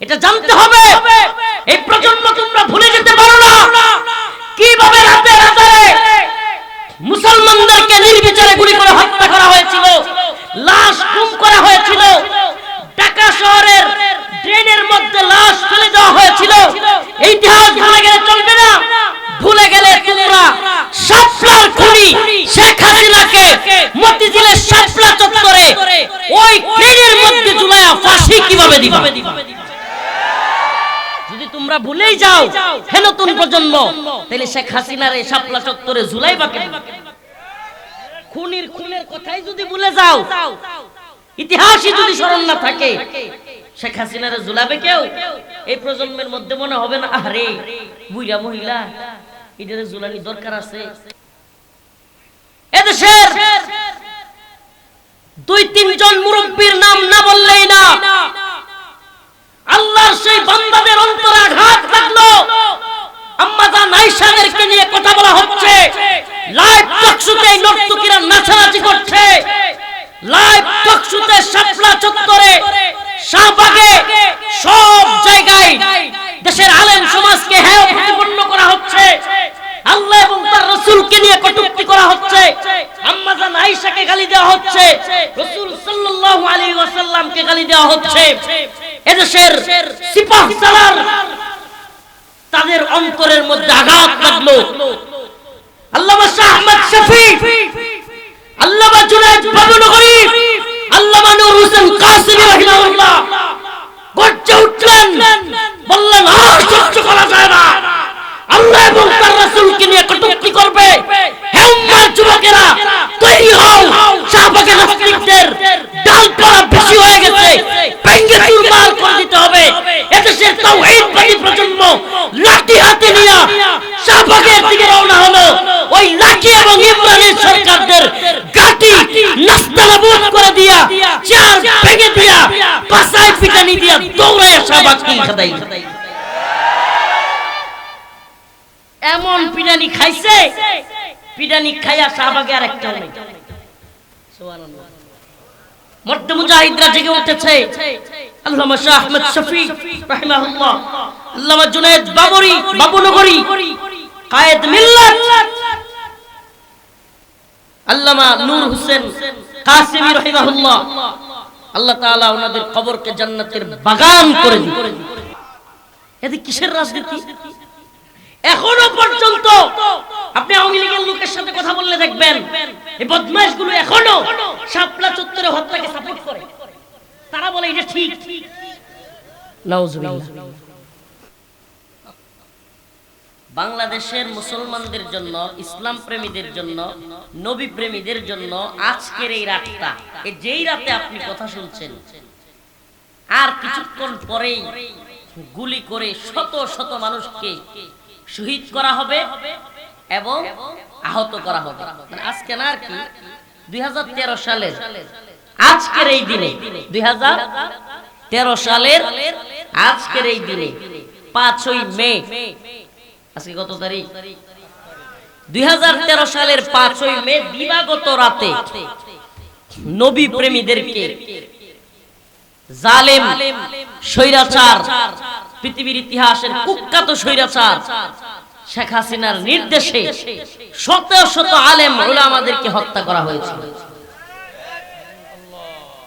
এটা জানতে হবে। এই প্রজন্ম তোমরা ভুলে যেতে পারো না। কীভাবে রাতে রাতে মুসলমানদেরকে নির্বিচারে গুলি করে হত্যা করা হয়েছিল, লাশ গুম করা হয়েছিল, ঢাকা শহরের ড্রেনের মধ্যে লাশ ফেলে দেওয়া হয়েছিল। ইতিহাস ভুলে গেলে চলবে না। ভুলে গেলে তোমরা শাপলার খুনি শেখ হাসিনাকে মতিঝিলের শাপলা চত্বরে ওই ট্রেনের মধ্যে ঝুলায়া ফাঁসি কীভাবে দিবা? তোমরা ভুলেই যাও হে নতুন প্রজন্ম। তাহলে শেখ হাসিনার এই শাপলা চত্বরে ঝুলাই বা কেন? খুনির খুনের কথাই যদি ভুলে যাও, ইতিহাসই যদি স্মরণ না থাকে, শেখ হাসিনার ঝুলাবে কেউ? এই প্রজন্মের মধ্যে মনে হবে না আরে বুইরা মহিলা, এটারে ঝুলানি দরকার আছে। এদেশের দুই তিনজন মুরব্বীর নাম না বললেই না আল্লাহর সেই বান্দাদের অন্তরে আঘাত লাগল আম্মা জান আয়েশাদেরকে নিয়ে কথা বলা হচ্ছে লাইভ টকশুতে নর্তকীরা নাচানাচি করছে। লাইভ টকশুতে শাপলা চত্বরে, শাহবাগে, সব জায়গায় দেশের আলেম সমাজকে হেয় প্রতিপন্ন করা হচ্ছে। আল্লাহ এবং তার রাসূলকে নিয়ে কটূক্তি করা হচ্ছে। আম্মা জান আয়েশাকে গালি দেওয়া হচ্ছে। রাসূল সাল্লাল্লাহু আলাইহি ওয়াসাল্লামকে গালি দেওয়া হচ্ছে। এদেশের সিপাহ সালার তাদের অন্তরের মধ্যে আঘাত লাগল। আল্লামা শাহ আহমদ শফি, আল্লামা জুনায়েদ বাবুনগরী, আল্লামা নূর হোসেন কাসিমি রাহিমাহুল্লাহ। গর্জে উঠলেন, বললেন আর সহ্য করা যায় না। আল্লাহ এবং তার রাসূলকে নিয়ে কটূক্তি করবে। হে উম্মার যুবকেরা, তৈরি হও। শাহবাগে নাস্তিকদের ডালপালা বেশি হয়ে গেছে। ভেঙ্গে চুরমার করে দিতে হবে। এদেশের তাওহীদবাদী প্রজন্ম লাঠি হাতে নিয়ে শাহবাগের দিকে রওনা হলো এবং ইমরানের সরকারদের গাটি নাস্তানাবুদ করে দিয়া, চার ভেঙে দিয়া পাশায় পিটানি দিয়া দৌড়ায় শাহবাগ কিল খাদাই এমন পিটানি খাইছে, পিটানি খাইয়া শাহবাগে আর একটা নেই। সুবহানাল্লাহ মুজাহিদরা জেগে উঠেছে। আল্লামা শাহ আহমদ শফি, রাহিমাহুল্লাহ। আল্লামা জুনায়েদ বাবরি, বাবুনগরী। কায়েদ মিল্লাত আল্লামা নূর হোসেন কাসিমি রাহিমাহুল্লাহ। আল্লাহ তাআলা ওনাদের কবরকে জান্নাতের বাগান করে দিন এতে কিসের রাজনীতি? এখনও পর্যন্ত আপনি আওয়ামী লীগের লোকের সাথে কথা বললে দেখবেন, এই বদমাইশগুলো এখনও শাপলা চত্বরে হত্যাকে সাপোর্ট করে। তারা বলে এটা ঠিক। নাউজুবিল্লাহ। বাংলাদেশের মুসলমানদের জন্য, ইসলাম প্রেমীদের জন্য, নবী প্রেমীদের জন্য আজকের এই রাতটা। যেই রাতে আপনি কথা শুনছেন, আর কিছুক্ষণ পরেই গুলি করে শত শত মানুষকে শহীদ করা হবে এবং আহত করা হবে। মানে আজকে না আর কি, দুই হাজার তেরো সালের আজকের এই দিনে, দুই হাজার তেরো সালের আজকের এই দিনে পাঁচই মে আজকে কত তারিখ? দুই সালের পাঁচই মে, দিবাগত রাতে নবী প্রেমীদেরকে জালেম, স্বৈরাচার, পৃথিবীর ইতিহাসের কুখ্যাত স্বৈরাচার শেখ হাসিনার নির্দেশে শত শত আলেম ওলামাদেরকে হত্যা করা হয়েছিল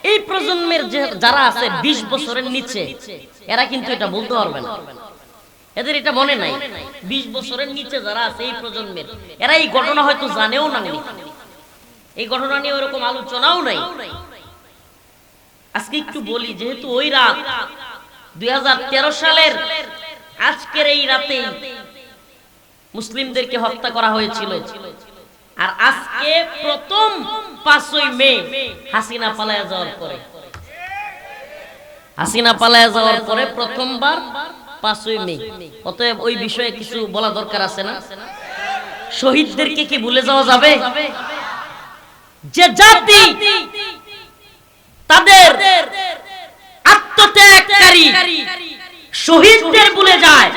এই প্রজন্মের যারা আছে ২০ বছরের নিচে, এরা কিন্তু এটা বলতে পারবে না। এদের এটা মনে নাই। ২০ বছরের নিচে যারা আছে এই প্রজন্মের এরা এই ঘটনা হয়তো জানেও না এই ঘটনা নিয়ে ওরকম আলোচনাও নাই। আজকে একটু বলি, যেহেতু ওই রাত দুই সালের আজকের এই রাতে মুসলিমদেরকে হত্যা করা হয়েছিল। আর আজকে প্রথম পাঁচই মে হাসিনা পালায়া যাওয়ার পরে। হাসিনা পালায়া যাওয়ার পরে প্রথমবার পাঁচই মে অতএব ওই বিষয়ে কিছু বলা দরকার আছে না? শহীদদেরকে কি ভুলে যাওয়া যাবে? যে জাতি তাদের আত্মত্যাগকারী শহীদদের ভুলে যায়,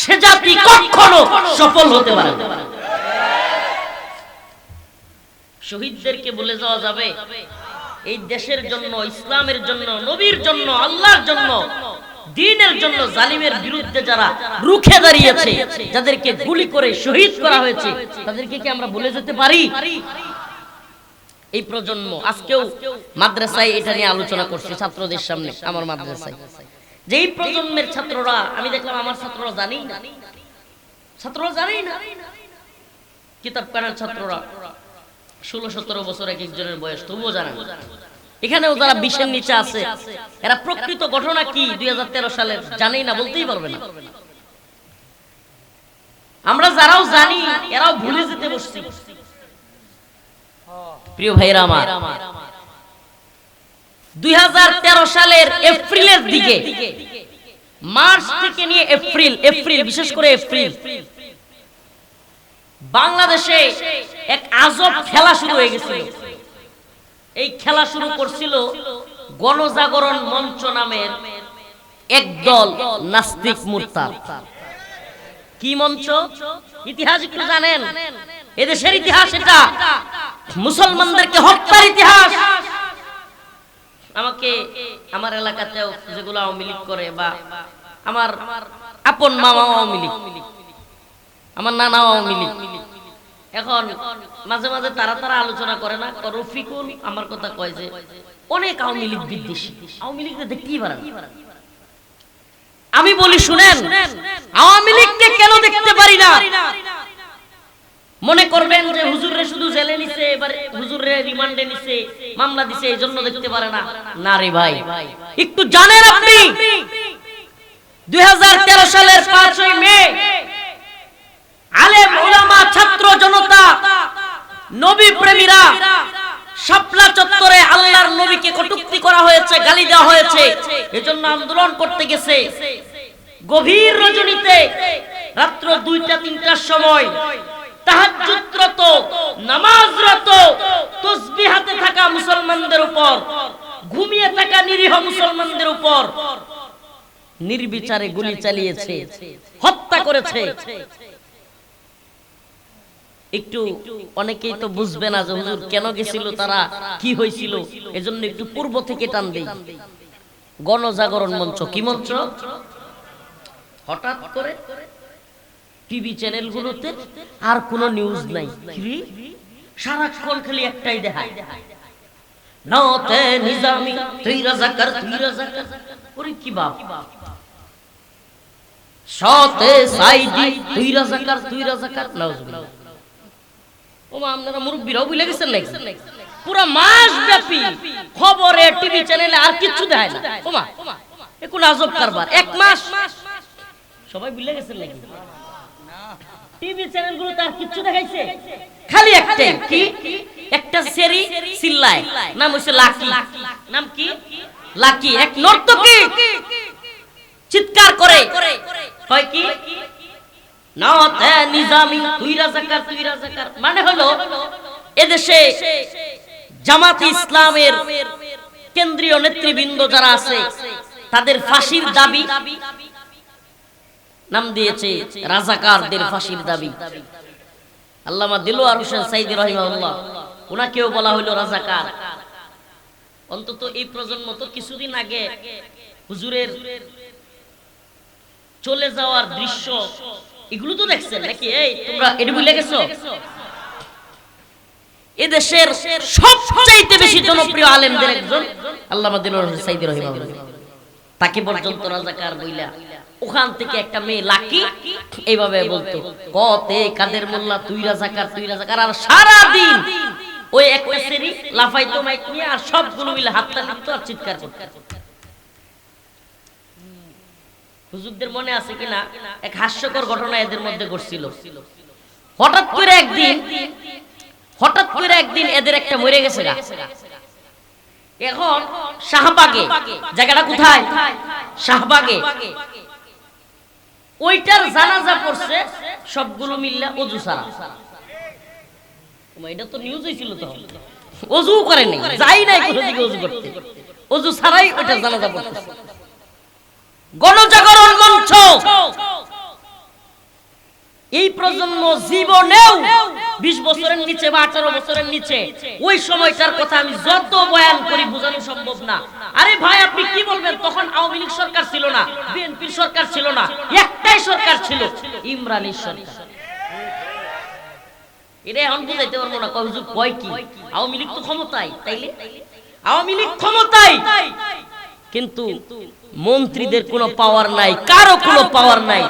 সে জাতি কখনো সফল হতে পারে না। শহীদদেরকে ভুলে যাওয়া যাবে? এই দেশের জন্য, ইসলামের জন্য, নবীর জন্য, আল্লাহর জন্য দিনের জন্য জালিমের বিরুদ্ধে যারা রুখে দাঁড়িয়েছে, যাদেরকে গুলি করে শহীদ করা হয়েছে, তাদেরকে কি আমরা ভুলে যেতে পারি? এই প্রজন্ম, আজকেও মাদ্রাসায় এটা নিয়ে আলোচনা করছে ছাত্রদের সামনে, আমার মাদ্রাসায়। যে এই প্রজন্মের ছাত্ররা, আমি দেখলাম আমার ছাত্ররা জানেই না। ছাত্ররা জানেই না। কিতাব কানার ছাত্ররা, ষোলো সতেরো বছর এক একজনের বয়স, তবুও জানে না। এখানেও যারা বিশের নিচে আছে এরা প্রকৃত ঘটনা কি দুই হাজার তেরো সালের জানেই না বলতেই পারবে না। আমরা যারাও জানি এরাও ভুলে যেতে বসছি। প্রিয় ভাইরা আমার দুই সালের এপ্রিলের দিকে মার্চ থেকে নিয়ে এপ্রিল এপ্রিল বিশেষ করে এপ্রিল বাংলাদেশে এক আজব খেলা শুরু হয়ে গেছিল। এই খেলা শুরু করছিল গণজাগরণ মঞ্চ নামের একদল নাস্তিক মুরতাদ। কি মঞ্চ? ইতিহাস একটু জানেন। এদেশের ইতিহাস এটা। মুসলমানদেরকে হত্যার ইতিহাস। আমাকে আমার এলাকাতেও যেগুলো আওয়ামী লীগ করে বা আমার আপন মামা আওয়ামী লীগ। আমার নানা আওয়ামী লীগ। এখন মাঝে মাঝে তারা তারা আলোচনা করে না রফিকুল আমার কথা কয় যে, অনেক আওয়ামী লীগ বিদ্বেষী। আওয়ামী লীগ দেখতেই পারে আমি বলি, শুনেন, আওয়ামী লীগকে কেন দেখতে পারি না? মনে করবেন যে হুজুরে শুধু জেলে নিছে, এবার হুজুরে রিমান্ডে নিছে, মামলা দিছে এই জন্য দেখতে পারে না। না রে ভাই, একটু জানেন আপনি, দুই হাজার তেরো সালের পাঁচই মে আলেম ওলামা ছাত্র জনতা নবী প্রেমীরা শাপলা চত্বরে আল্লাহর নবীকে কটূক্তি করা হয়েছে, গালি দেওয়া হয়েছে, এজন্য আন্দোলন করতে গেছে। গভীর রজনীতে রাত্র দুইটা, তিনটার সময় তাহাজ্জুদরত, নামাজরত, তসবিহ হাতে থাকা মুসলমানদের উপর, ঘুমিয়ে থাকা নিরীহ মুসলমানদের উপর নির্বিচারে গুলি চালিয়েছে, হত্যা করেছে। একটু অনেকেই তো বুঝবে না যে হুজুর কেন গেছিল তারা, কি হয়েছিল? এজন্য একটু পূর্ব থেকে টান দেই। গণজাগরণ মঞ্চ কি মঞ্চ? হঠাৎ করে টিভি চ্যানেলগুলোতে আর কোনো নিউজ নাই। সারাক্ষণ খালি একটাই দেখায়। নতে নিজামি তুই রাজাকার তুই রাজাকার ওরে কি বাপ? সতে সাইদি তুই রাজাকার তুই রাজাকার নাউজুবিল্লাহ আপনারা মুরব্বীরাও বুঝলে গেছেন নাকি? পুরো মাস ব্যাপী খবরে টিভি চ্যানেলে আর কিচ্ছু দেখায় না। ওমা, এ আজব কারবার। এক মাস। সবাই বুঝলে গেছেন নাকি? টিভি চ্যানেলগুলো তার কিচ্ছু দেখাইছে? খালি একটাই, কি? একটা সেরি চিল্লায় নাম হইছে লাকি। নাম কি? লাকি। এক নর্তকী। চিৎকার করে। হয় কি? মানে হলো, এদেশে জামাত ইসলামের কেন্দ্রীয় নেতৃবৃন্দ যারা আছে, তাদের ফাঁসির দাবি নাম দিয়েছে রাজাকারদের ফাঁসির দাবি। আল্লামা হোসেন সাইদি রহিমাহুল্লাহ ওনাকেও বলা হলো রাজাকার। অন্তত এই প্রজন্ম তো কিছুদিন আগে হুজুরের চলে যাওয়ার দৃশ্য এগুলো তো দেখছেন নাকি? এই, তোমরা এটা বুঝলে গেছো? এদেশের সবচাইতে বেশি জনপ্রিয় আলেমদের একজন আল্লামা হোসেন সাইদি রহিমাহুল্লাহ। তাকে পর্যন্ত রাজাকার বইলা ওখান থেকে একটা মেয়ে লাকি এইভাবে বলতো, কতে কাদের মোল্লা, তুই রাজাকার তুই রাজাকার। আর সারা দিন ওই একটা শ্রেণি লাফাইতো, মাইক নিয়ে, আর সবগুলো মিলে হাতটা লিখতো আর চিৎকার করতো। হুজুরদের মনে আছে কিনা? এক হাস্যকর ঘটনা এদের মধ্যে ঘটছিল। হঠাৎ করে একদিন, হঠাৎ করে একদিন এদের একটা মরে গেছে এখন শাহবাগে, জায়গাটা কোথায়? শাহবাগে। ওইটার জানাজা পড়ছে সবগুলো মিললে অজু সারা এটা তো নিউজ হয়েছিল তো। অজু করে নাই, যাই নাই কোনো দিকে অজু করতে। অজু ছাড়াই ওইটার জানাজা পড়ছে গণজাগরণ মঞ্চ। এই প্রজন্ম জীবনেও বিশ বছরের নিচে বা আঠারো বছরের নিচে, ওই সময়টার কথা আমি যত বয়ান করি বোঝানো সম্ভব না। আরে ভাই, আপনি কি বলবেন? তখন আওয়ামী লীগ সরকার ছিল না, বিএনপির সরকার ছিল না, একটাই সরকার ছিল, ইমরানের সরকার। এটা এখন বুঝাইতে পারব না, কয় কি? আওয়ামী লীগ তো ক্ষমতায়, তাইলে? আওয়ামী লীগ ক্ষমতায়। কিন্তু মন্ত্রীদের কোনো পাওয়ার নাই, কারও কোনো পাওয়ার নাই।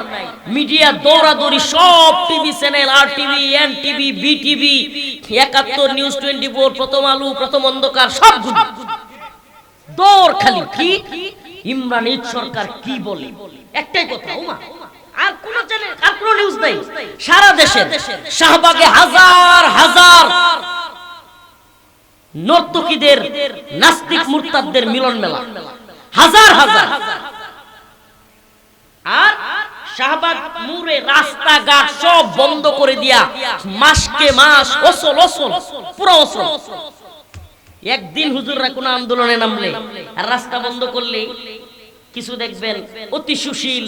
মিডিয়া, দৌড়াদৌড়ি, সব টিভি চ্যানেল আর TV N TV B TV Ekattor news twenty four Prothom Alo, প্রথম অন্ধকার, সব দৌড় খালি কি? ইমরান ঈদ সরকার কি বলে? একটাই কথা, উমা, আর কোন চ্যানেল আর কোন নিউজ নাই। সারা দেশে শাহবাগে হাজার হাজার নর্তকীদের, নাস্তিক মুরতাদদের মিলন মেলা হাজার হাজার। আর শাহবাগ মুরে রাস্তাঘাট সব বন্ধ করে দিয়া মাসকে মাস, অসল অসল, পুরো অসল। একদিন হুজুররা কোন আন্দোলনে নামলে, আর রাস্তা বন্ধ করলে কিছু দেখবেন, অতি সুশীল,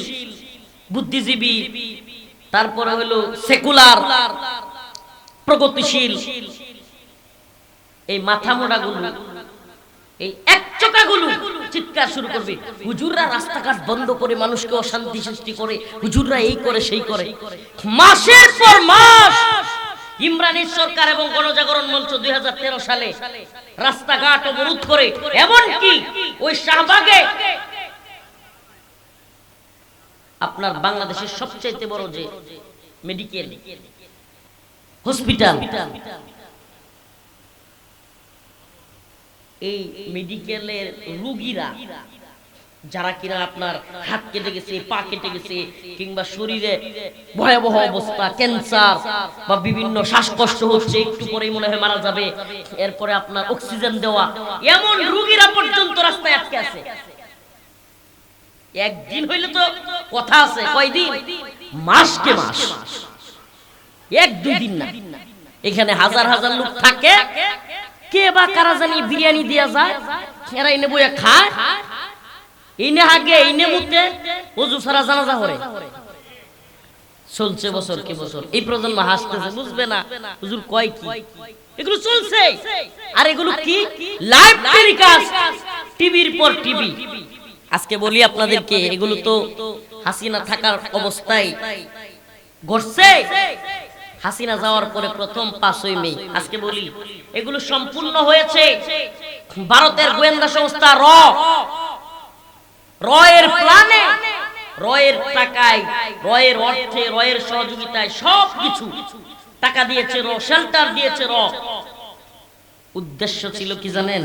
বুদ্ধিজীবী, তারপরে হলো সেকুলার, প্রগতিশীল। এই মাথা মোড়াগুলো এই এক চোকাগুলো চিৎকার শুরু করবে। হুজুররা রাস্তাঘাট বন্ধ করে মানুষকে অশান্তি সৃষ্টি করে, হুজুররা এই করে, সেই করে। মাসের পর মাস ইমরানের সরকার এবং গণজাগরণ মঞ্চ দুই সালে রাস্তাঘাট অবরোধ করে এমন কি ওই শাহবাগে আপনার বাংলাদেশের সবচাইতে বড় যে মেডিকেল হসপিটাল এই মেডিকেলের রুগীরা, যারা কিনা আপনার হাত কেটে গেছে, পা কেটে গেছে, কিংবা শরীরে ভয়াবহ অবস্থা ক্যান্সার বা বিভিন্ন শ্বাসকষ্ট হচ্ছে, একটু পরেই মনে হয় মারা যাবে, এরপরে আপনার অক্সিজেন দেওয়া, এমন রুগীরা পর্যন্ত রাস্তায় আটকে আছে। একদিন হইলে তো কথা আছে, কয়দিন? মাসকে মাস। এক দুই দিন না। এখানে হাজার হাজার লোক থাকে কে বা কারা জানি বিরিয়ানি দিয়া যায়, এরা এনে বইয়া খায়। ইনে হাগে ইনে মুতে ওজু সারা জানাজা হরে চলছে বছর কি বছর? এই প্রজন্ম হাসতেছে, বুঝবে না। হুজুর কয় কি? এগুলো চলছে। আর এগুলো কি? লাইভ টেলিকাস্ট টিভির পর টিভি। আজকে বলি আপনাদেরকে, এগুলো তো হাসিনা থাকার অবস্থায় ঘটছে। হাসিনা যাওয়ার পরে প্রথম পাঁচই মে, আজকে বলি। এগুলো সম্পূর্ণ হয়েছে ভারতের গোয়েন্দা সংস্থা র। রয়ের রয়ের টাকায়, রয়ের অর্থে, রয়ের সহযোগিতায় সব কিছু টাকা দিয়েছে র শেল্টার দিয়েছে র। উদ্দেশ্য ছিল কি জানেন?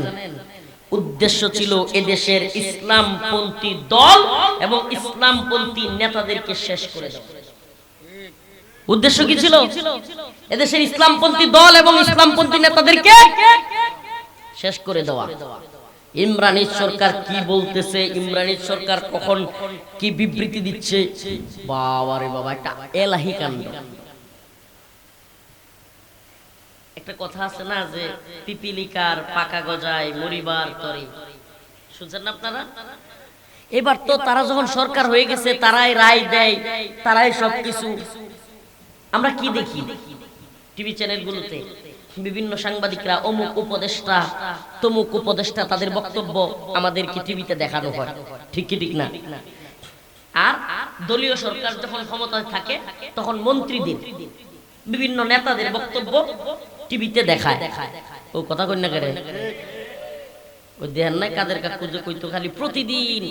উদ্দেশ্য ছিল এদেশের ইসলামপন্থী দল এবং ইসলামপন্থী নেতাদেরকে শেষ করে দেওয়া। উদ্দেশ্য কি ছিল? এদেশের ইসলামপন্থী দল এবং ইসলামপন্থী নেতাদেরকে শেষ করে দেওয়া। ইমরানি সরকার কি বলতেছে? ইমরানি সরকার কখন কি বিবৃতি দিচ্ছে? বাবারে বাবা, একটা এলাহি কাণ্ড। একটা কথা আছে না যে, পিপিলিকার পাকা গজায় মরিবার তরে। শুনছেন না আপনারা? এবার তো তারা যখন সরকার হয়ে গেছে, তারাই রায় দেয়, তারাই সবকিছু আমরা কি দেখি? টিভি চ্যানেলগুলোতে বিভিন্ন সাংবাদিকরা, অমুক উপদেষ্টা, তমুক উপদেষ্টা তাদের বক্তব্য আমাদেরকে টিভিতে দেখানো হয়। ঠিক কি, ঠিক না? আর দলীয় সরকার যখন ক্ষমতায় থাকে, তখন মন্ত্রীদের, বিভিন্ন নেতাদের বক্তব্য টিভিতে দেখায়। ও কথা না করে ওই দেন নাই কাদের কাকু যে কইতো, খালি প্রতিদিন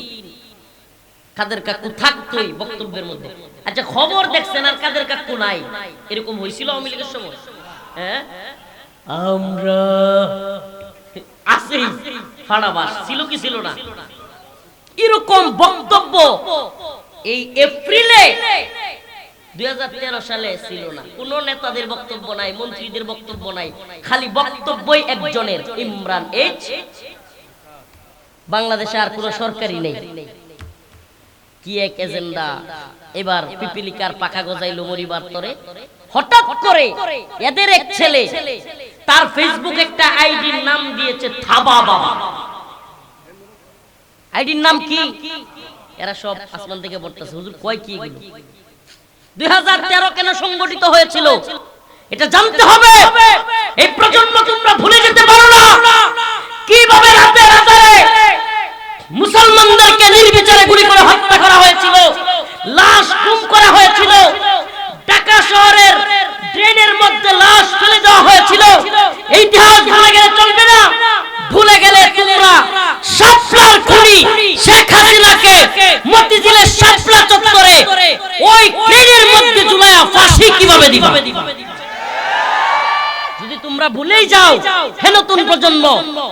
কাদের কাকু থাকতোই বক্তব্যের মধ্যে? আচ্ছা খবর দেখছেন আর কাদের কাকু নাই? এরকম হয়েছিল আওয়ামী লীগের সময়? হ্যাঁ? আমরা আছেই ফাড়াবাস ছিল কি ছিল না? এরকম বক্তব্য এই এপ্রিলে সালে ছিল না। কোন নেতাদের বক্তব্য নাই, মন্ত্রীদের বক্তব্য নাই, খালি বক্তব্যই একজনের, ইমরান বাংলাদেশে আর কোনো সরকারি নেই। কি এক এজেন্ডা? এবার পিপিলিকার পাখা গজাইলো মরিবার তরে। হঠাৎ করে এদের এক ছেলে তার ফেসবুক একটা আইডির নাম দিয়েছে থাবা বাবা। আইডির নাম কি? এরা সব আসমান থেকে পড়তেছে। হুজুর কয় কি এগুলো? দুই কেন সংগঠিত হয়েছিল? এটা জানতে হবে এই প্রজন্ম তোমরা ভুলে যেতে পারো না কীভাবে রাতে রাতে মুসলমানদেরকে নির্বিচারে গুলি করে হত্যা করা হয়েছিল লাশ গুম করা হয়েছিল ঢাকা শহরের ড্রেনের মধ্যে লাশ ফেলে দেওয়া হয়েছিল এই ইতিহাস ভুলে গেলে চলবে না ভুলে গেলে তোমরা শাপলার খুনি শেখ হাসিনাকে মতিঝিলের শাপলা চত্বরে ওই ট্রেনের মধ্যে ঝুলায়া ফাঁসি কীভাবে দিবা? যদি তোমরা ভুলেই যাও, হে নতুন প্রজন্ম,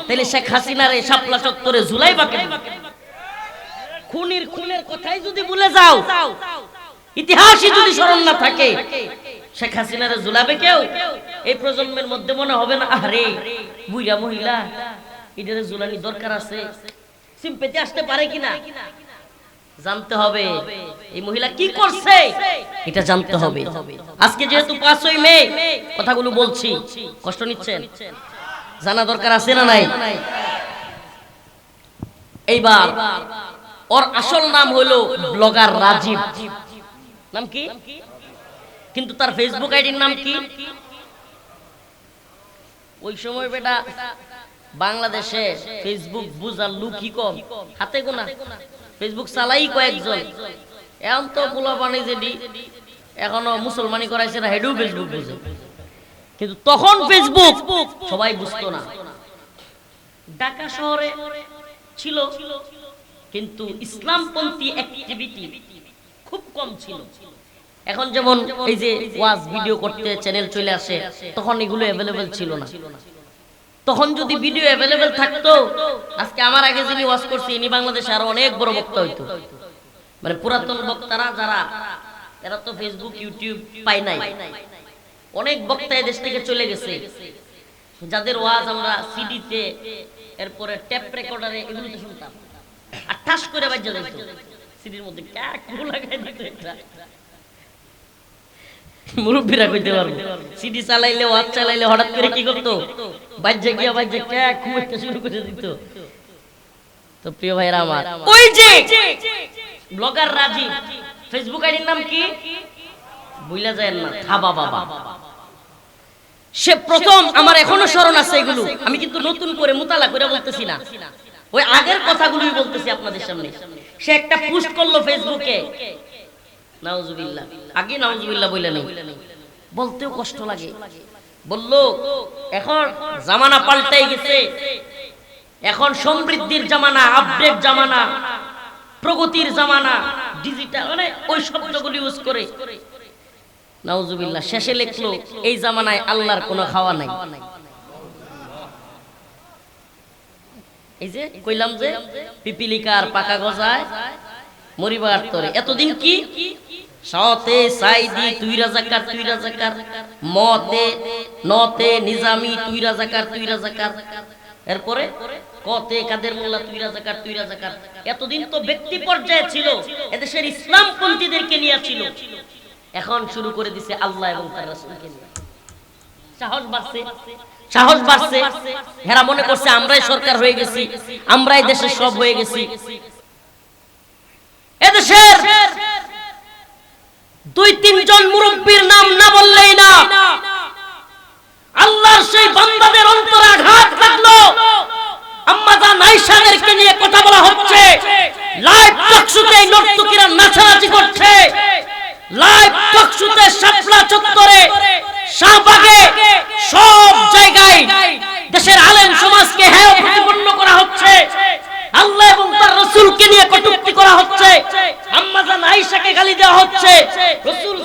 তাহলে শেখ হাসিনার এই শাপলা চত্বরে ঝুলাই বাকি খুনির খুনের কথাই যদি ভুলে যাও, ইতিহাসই যদি স্মরণ না থাকে, শেখ হাসিনারে ঝুলাবে কেউ? এই প্রজন্মের মধ্যে মনে হবে না আরে বুইরা মহিলা, এটারে ঝুলানি দরকার আছে। সিম্পেতে আসতে পারে কিনা? জানতে হবে এই মহিলা কি করছে? এটা জানতে হবে। আজকে যেহেতু পাঁচই মে কথাগুলো বলছি। কষ্ট নিচ্ছেন? জানা দরকার আছে না নাই? এইবার ওর আসল নাম হলো ব্লগার রাজীব। নাম কি? কিন্তু তার ফেসবুক আইডির নাম কি? ওই সময় বেটা বাংলাদেশে ফেসবুক বুঝার লুকি কম? হাতে গোনা। ফেসবুক চালাই কয়েকজন। এখন তো পোলা পানি যেটি এখনও মুসলমানি করাইছে না হেডু ফেসবুক বুঝে কিন্তু তখন ফেসবুক সবাই বুঝতো না। ঢাকা শহরে ছিল কিন্তু ইসলামপন্থী অ্যাক্টিভিটি খুব কম ছিল। এখন যেমন এই যে ওয়াজ ভিডিও করতে চ্যানেল চলে আসে তখন এগুলো অ্যাভেলেবেল ছিল না। তখন যদি ভিডিও অ্যাভেলেবেল থাকতো, আজকে আমার আগে যিনি ওয়াজ করছে, ইনি বাংলাদেশে আরও অনেক বড় বক্তা হইতো। মানে পুরাতন বক্তারা যারা, এরা তো ফেসবুক ইউটিউব পায় নাই। অনেক বক্তা দেশ থেকে চলে গেছে। যাদের ওয়াজ আমরা সিডিতে এরপরে ট্যাপ রেকর্ডারে এগুলোতে শুনতাম। আর ঠাস করে বাজ্যা যাইতো। সিডির মধ্যে ক্যাক লাগাই দিত এটা মুরব্বীরা কইতে পারব। সিডি চালাইলে ওয়াজ চালাইলে হঠাৎ করে কি করতো? বাজ্যে গিয়া বাজ্যে ক্যাক খুঁজতে শুরু করে দিত। তো প্রিয় ভাইরা আমার, ওই যে ব্লগার রাজীব ফেসবুক আইডির নাম কি? বুইলা যায় না, থাবা বাবা। সে প্রথম আমার এখনও স্মরণ আছে এগুলো। আমি কিন্তু নতুন করে মুতালা করে বলতেছি না। ওই আগের কথাগুলোই বলতেছি আপনাদের সামনে। সে একটা পোস্ট করল ফেসবুকে আগে নাউজুবিল্লাহ বইলে নেই। বলতেও কষ্ট লাগে। বলল, এখন জামানা পাল্টাই গেছে। এখন সমৃদ্ধির জামানা আপডেট জামানা, প্রগতির জামানা ডিজিটাল মানে ওই শব্দগুলি ইউজ করে। নাউজুবিল্লাহ শেষে লিখলো, এই জামানায় আল্লাহর কোনো খাওয়া নাই। এই যে কইলাম যে পিপিলিকার পাকা গজায় মরিবার তরে। এতদিন কি? সতে সাইদি তুই রাজাকার তুই রাজাকার মতে নতে নিজামি তুই রাজাকার তুই রাজাকার এরপরে কতে কাদের মোল্লা তুই রাজাকার তুই রাজাকার এতদিন তো ব্যক্তি পর্যায়ে ছিল, এদেশের ইসলাম পন্থীদেরকে নিয়ে ছিল। এখন শুরু করে দিছে আল্লাহ এবং তার রাসূলকে নিয়ে। সাহস বাড়ছে সাহস বাড়ছে। হেরা মনে করছে আমরাই সরকার হয়ে গেছি, আমরাই দেশের সব হয়ে গেছি। এদেশের দুই, তিনজন মুরব্বীর নাম না বললেই না। আল্লাহর সেই বান্দাদের অন্তরে আঘাত লাগল। আম্মাজা নাইশাদেরকে নিয়ে কথা বলা হচ্ছে। লাইভ টকশুতে নর্তকীরা নাচানাচি করছে। লাইভ টকশুতে শাপলা চত্বরে, শাহবাগে, সব জায়গায় দেশের আলেম সমাজকে হেয় প্রতিপন্ন করা হচ্ছে। আল্লাহ এবং তার রসুলকে নিয়ে কটুক্তি করা হচ্ছে। আম্মা আয়েশাকে গালি দেওয়া হচ্ছে। রসুল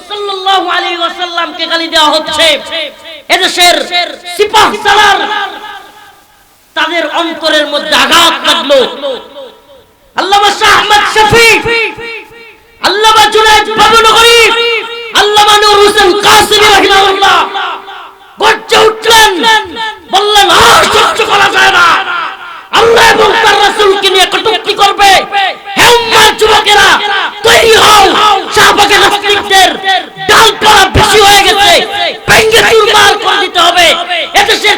ওয়াসাল্লামকে গালি দেওয়া হচ্ছে। এদেশের সিপাহ সালার তাদের অন্তরের মধ্যে আঘাত লাগল। আল্লামা আহমদ শফি আল্লামা জুনায়েদ বাবুনগরী আল্লামা নূর হোসেন কাসিমি রাহিমাহুল্লাহ গর্জে উঠলেন বললেন আর সহ্য করা যায় না আল্লাহ এবং তার রাসূলকে নিয়ে কটূক্তি করবে হে উম্মার যুবকেরা তৈরি হও শাহবাগে নাস্তিকদের ডালপালা বেশি হয়ে গেছে ভেঙ্গে চুরমার করে দিতে হবে এদেশের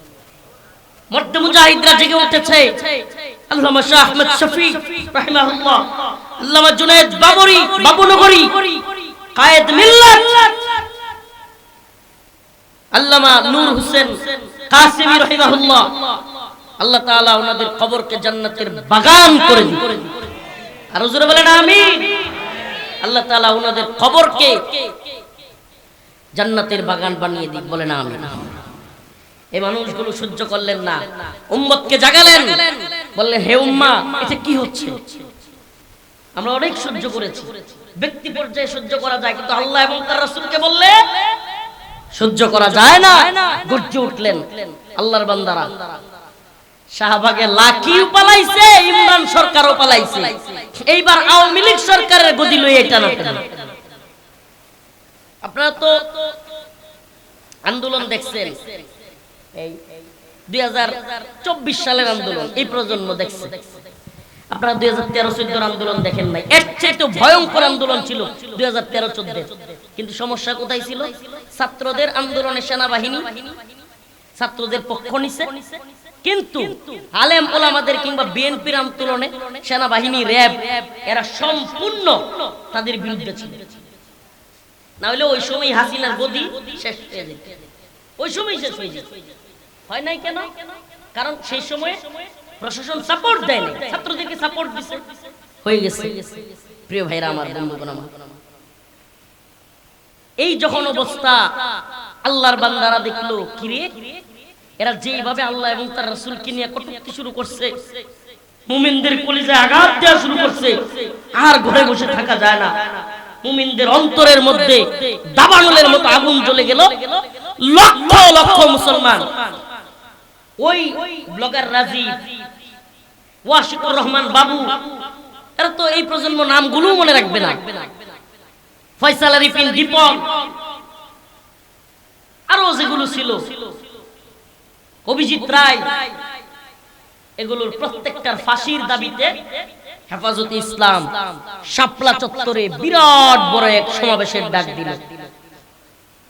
মর্দে মুজাহিদরা জেগে উঠেছে। আল্লামা শাহ আহমদ শফি, রাহিমাহুল্লাহ। আল্লামা জুনায়েদ বাবরি, বাবুনগরী। কায়েদ মিল্লাত। আল্লামা নূর হোসেন কাসিমি, রাহিমাহুল্লাহ। আল্লাহ তাআলা ওনাদের কবরকে জান্নাতের বাগান করে দিন আর হুজুরে বলেন, আমিন। আল্লাহ তাআলা ওনাদের কবরকে জান্নাতের বাগান বানিয়ে দিন বলেন আমিন। এই মানুষগুলো সহ্য করলেন না। উম্মতকে জাগালেন। বললেন হে উম্মা, এটা কি হচ্ছে? আমরা অনেক সহ্য করেছি। ব্যক্তি পর্যায়ে সহ্য করা যায়, কিন্তু আল্লাহ এবং তার রাসূলকে বললে, সহ্য করা যায় না। গর্জে উঠলেন আল্লাহর বান্দারা। শাহবাগে লাকিও পালাইছে, ইমরান সরকারও পালাইছে। এইবার আওয়ামী লীগ সরকারের গদি লই এটা না আপনারা তো আন্দোলন দেখছেন। দুই সালের আন্দোলন এই প্রজন্ম দেখছে। আপনারা দুই হাজার তেরো চোদ্দোর আন্দোলন দেখেন নাই। এর চেয়ে ভয়ঙ্কর আন্দোলন ছিল দুই হাজার তেরো চোদ্দের কিন্তু সমস্যা কোথায় ছিল? ছাত্রদের আন্দোলনে সেনাবাহিনী, ছাত্রদের পক্ষ নিছে। কিন্তু আলেম ওলামাদের কিংবা বিএনপির আন্দোলনে সেনাবাহিনী, র্যাব, এরা সম্পূর্ণ তাদের বিরুদ্ধে ছিল। না হলে ওই সময় হাসিনার গদি শেষ হয়ে যেত। ওই সময় শেষ হয়ে যেত। হয় নাই কেন? কারণ সেই সময় প্রশাসন সাপোর্ট দেয় না ছাত্রদেরকে সাপোর্ট দিছে? হয়ে গেছে। প্রিয় ভাইরা, আমার বন্ধুগণ, আমার। এই যখন অবস্থা আল্লাহর বান্দারা দেখল কিরে এরা যেভাবে আল্লাহ এবং তার রাসূলকে নিয়ে কটূক্তি শুরু করছে, মুমিনদের কলিজায় আঘাত দেওয়া শুরু করছে, আর ঘরে বসে থাকা যায় না। মুমিনদের অন্তরের মধ্যে দাবানলের মতো আগুন জ্বলে গেল। লক্ষ লক্ষ মুসলমান ওই ব্লগার রাজীব, ওয়াশিকুর রহমান বাবু, এরা তো এই প্রজন্ম নামগুলো মনে রাখবে না। ফয়সাল রিপিন দীপক, আরও যেগুলো ছিল। অভিজিৎ রায়, এগুলোর প্রত্যেকটার ফাঁসির দাবিতে হেফাজত ইসলাম শাপলা চত্বরে বিরাট বড় এক সমাবেশের ডাক দিল।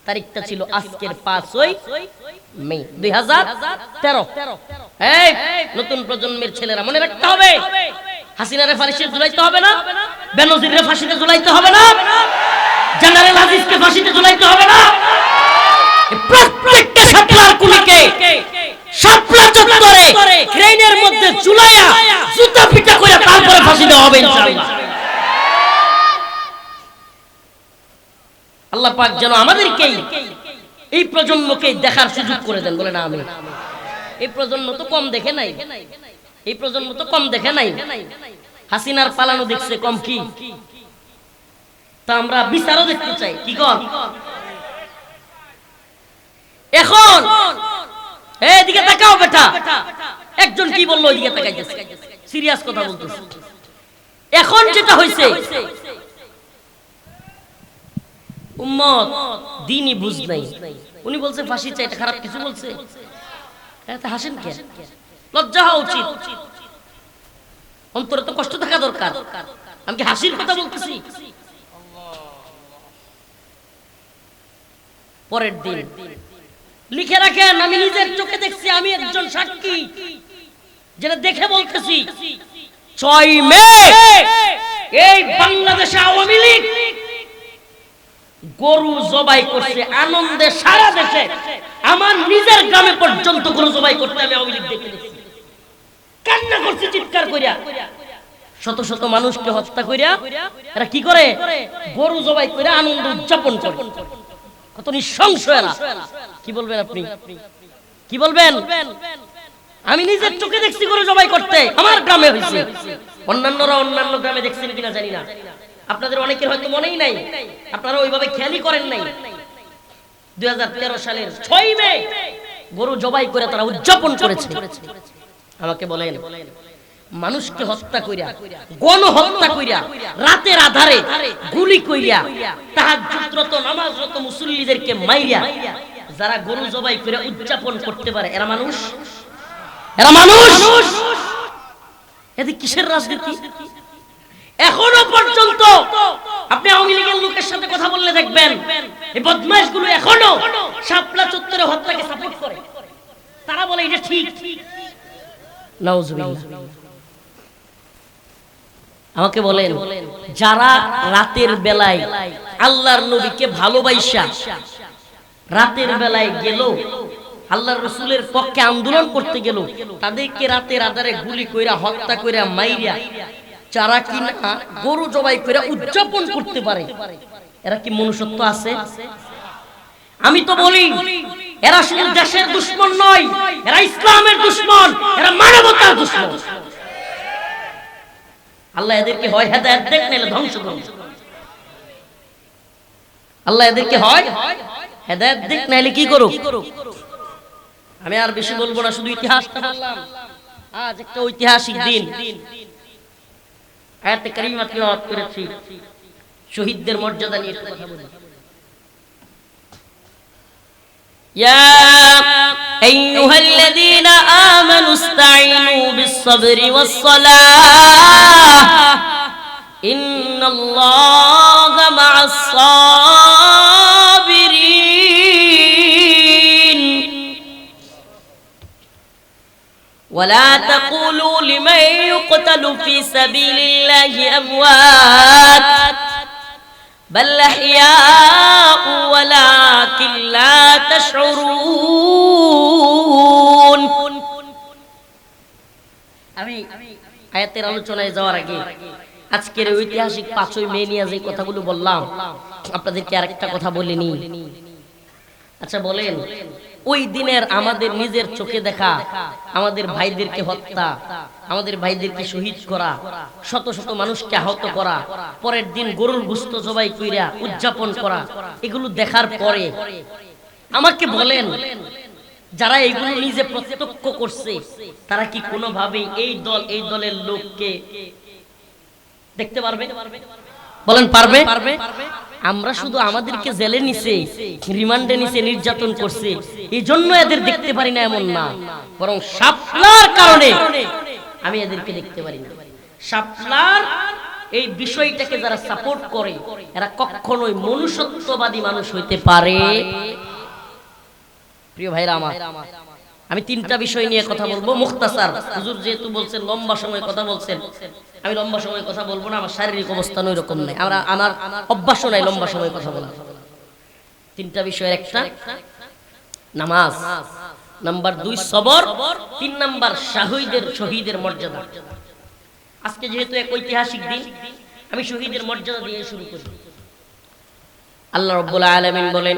তারিখটা ছিল আজকের পাঁচই মে দুই হাজার তেরো। নতুন প্রজন্মের ছেলেরা মনে রাখতে হবে। হাসিনারে ফাঁসিতে ঝুলাইতে হবে না বেনজিরে ফাঁসিতে ঝুলাইতে হবে না জেনারেল আজিজকে ফাঁসিতে ঝুলাইতে হবে না। প্রত্যেকটা শাপলার কুলিকে শাপলা চত্বরে ক্রেনের মধ্যে ঝুলাইয়া জুতা পিটা করে তারপরে ফাঁসি দেওয়া হবে ইনশাআল্লাহ। আল্লাহ পাক যেন আমাদেরকেই এই প্রজন্মকে দেখার সুযোগ করে দেন বলে না আমি এই প্রজন্ম তো কম দেখে নাই। এই প্রজন্ম তো কম দেখে নাই। হাসিনার পালানো দেখছে কম কি? তা আমরা বিচারও দেখতে চাই, কি কর? এখন এদিকে তাকাও বেটা। একজন কি বলল ওইদিকে তাকাইতেছে? সিরিয়াস কথা বলতেছে। এখন যেটা হয়েছে উম্মত, দিনই বুঝ নাই। উনি ফাঁসি চাই, এটা খারাপ কিছু বলছে? হাসেন কে? লজ্জা হওয়া উচিত। অন্তরে তো কষ্ট থাকা দরকার। আমি কি হাসির কথা বলতেছি? পরের দিন। লিখে রাখেন, আমি নিজের চোখে দেখছি, আমি একজন সাক্ষী, যেটা দেখে বলতেছি, ছয় মে, এই বাংলাদেশে আওয়ামী লীগ গরু জবাই করছে, আনন্দে সারা দেশে। আমার নিজের গ্রামে পর্যন্ত গরু জবাই করতে আমি আওয়ামী লীগ কান্না করছে, চিৎকার করিয়া শত শত মানুষকে হত্যা করিয়া এরা কি করে? গরু জবাই করে আনন্দ উদযাপন করে। কত এরা। কি বলবেন আপনি? কি বলবেন? আমি নিজের চোখে দেখছি গরু জবাই করতে। আমার গ্রামে হয়েছে অন্যান্যরা অন্যান্য গ্রামে দেখছেন কিনা জানি না। আপনাদের অনেকের হয়তো মনেই নাই, আপনারা ওইভাবে খেয়ালই করেন নাই। দুই সালের ছয় মে গরু জবাই করে তারা উদযাপন করেছে। আমাকে বলেন, মানুষকে হত্যা কইরা গণ হত্যা কইরা, রাতের আধারে গুলি কইরা, তাহাজ্জুদরত, নামাজরত মুসল্লিদেরকে মাইরা যারা গরু জবাই করে উদযাপন করতে পারে, এরা মানুষ? এরা মানুষ? এদের কিসের রাজনীতি? এখনও পর্যন্ত আপনি আওয়ামী লীগের লোকের সাথে কথা বললে দেখবেন, এই বদমাইশগুলো এখনও শাপলা চত্বরে হত্যাকে সাপোর্ট করে। তারা বলে এটা ঠিক। আমাকে বলেন, যারা রাতের বেলায় আল্লাহর নবীকে ভালোবাসা, রাতের বেলায় গেল, আল্লাহর রসুলের পক্ষে আন্দোলন করতে গেল, তাদেরকে রাতের আধারে গুলি কইরা, হত্যা কইরা, মাইরা যারা কিনা গরু জবাই করে উদযাপন করতে পারে, এরা কি মনুষ্যত্ব আছে? আমি তো বলি, এরা শুধু দেশের দুশ্মন নয়, এরা ইসলামের দুশ্মন, এরা মানবতার দুশ্মন। আল্লাহ এদেরকে হয় হেদায়েত দেখ নাহলে ধ্বংস ধ্বংস আল্লাহ এদেরকে হয় হেদায়েত দেখ নাহলে কি করুক? আমি আর বেশি বলব না, শুধু ইতিহাসটা বললাম। আজ একটা ঐতিহাসিক দিন। আয়াতে কারিমা তিলাওয়াত করেছি শহীদদের মর্যাদা নিয়ে একটু কথা বলি يا أيها الذين آمنوا استعينوا بالصبر والصلاة إن الله مع الصابرين ولا تقولوا لمن يقتل في سبيل الله أموات بل أحياء ولكن لا تشعرون আমি আয়াতের আলোচনায় যাওয়ার আগে আজকের ঐতিহাসিক পাঁচই মে নিয়ে যে কথাগুলো বললাম আপনাদেরকে আরেকটা কথা বলিনি আচ্ছা বলেন ওই দিনের আমাদের নিজের চোখে দেখা, আমাদের ভাইদেরকে হত্যা, আমাদের ভাইদেরকে শহীদ করা, শত শত মানুষকে আহত করা, পরের দিন গরুর গুস্ত জবাই কইরা উদযাপন করা, এগুলো দেখার পরে আমাকে বলেন, যারা এগুলো নিজে প্রত্যক্ষ করছে, তারা কি কোনোভাবে এই দল, এই দলের লোককে দেখতে পারবে? বলেন, পারবে? আমরা শুধু আমাদেরকে জেলে নিছে, রিমান্ডে নিছে, নির্যাতন করছে। এই জন্য এদের দেখতে পারি না এমন না। বরং শাপলার কারণে আমি এদেরকে দেখতে পারি না। শাপলার এই বিষয়টাকে যারা সাপোর্ট করে, এরা কখনোই মনুষ্যত্ববাদী মানুষ হইতে পারে। প্রিয় ভাইরা আমার আমি তিনটা বিষয় নিয়ে কথা বলব। মুখতাসার। হুজুর যেহেতু বলছেন লম্বা সময় কথা বলছেন। আমি লম্বা সময় কথা বলব না আমার শারীরিক অবস্থান ওই রকম নাই। আমরা আমার অভ্যাসও নাই লম্বা সময় কথা বলা তিনটা বিষয়ের একটা। নামাজ। নাম্বার দুই সবর। তিন নাম্বার শাহীদের শহীদের মর্যাদা। আজকে যেহেতু এক ঐতিহাসিক দিন আমি শহীদের মর্যাদা দিয়ে শুরু করি। আল্লাহ রব্বুল আলামিন বলেন